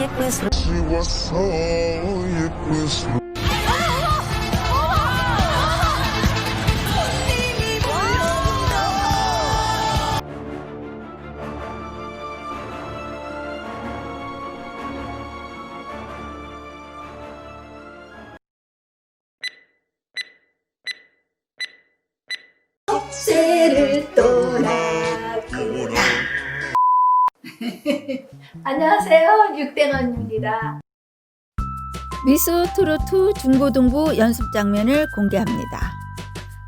it was. 안녕하세요. 육땡언입니다. 미스 트로트 중고등부 연습 장면을 공개합니다.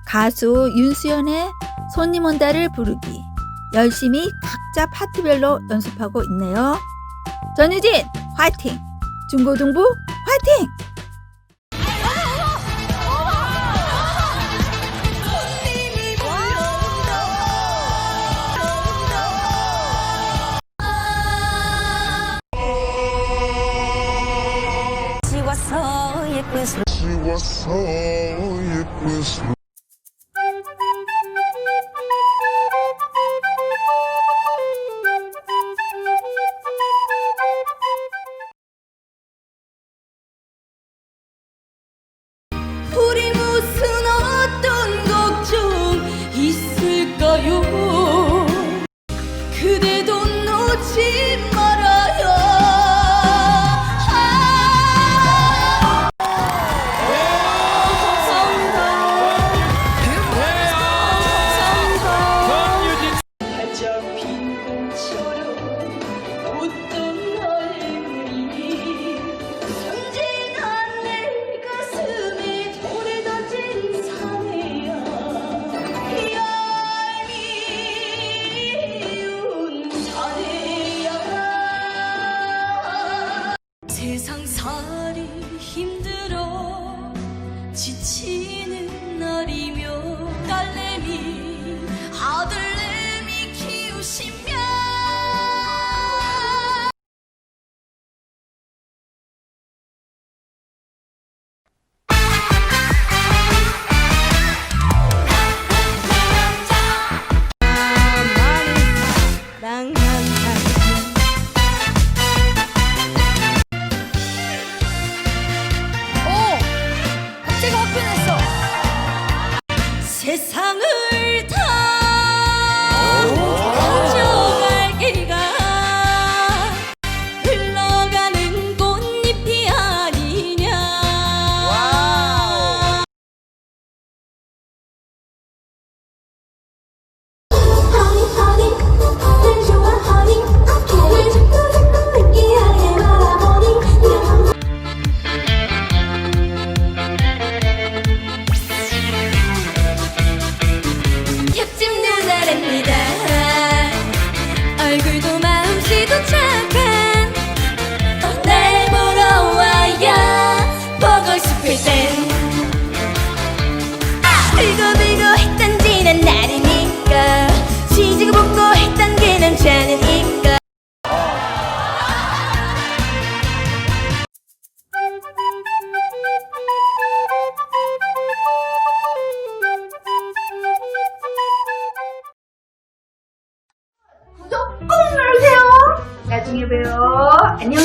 가수 윤수연의 손님 온다를 부르기 열심히 각자 파트별로 연습하고 있네요. 전유진 화이팅! 중고등부 화이팅! Christmas. She was so Christmas. 지치는 날이며 딸내미 아들내미 키우시 세상을 나중에 봬요. 안녕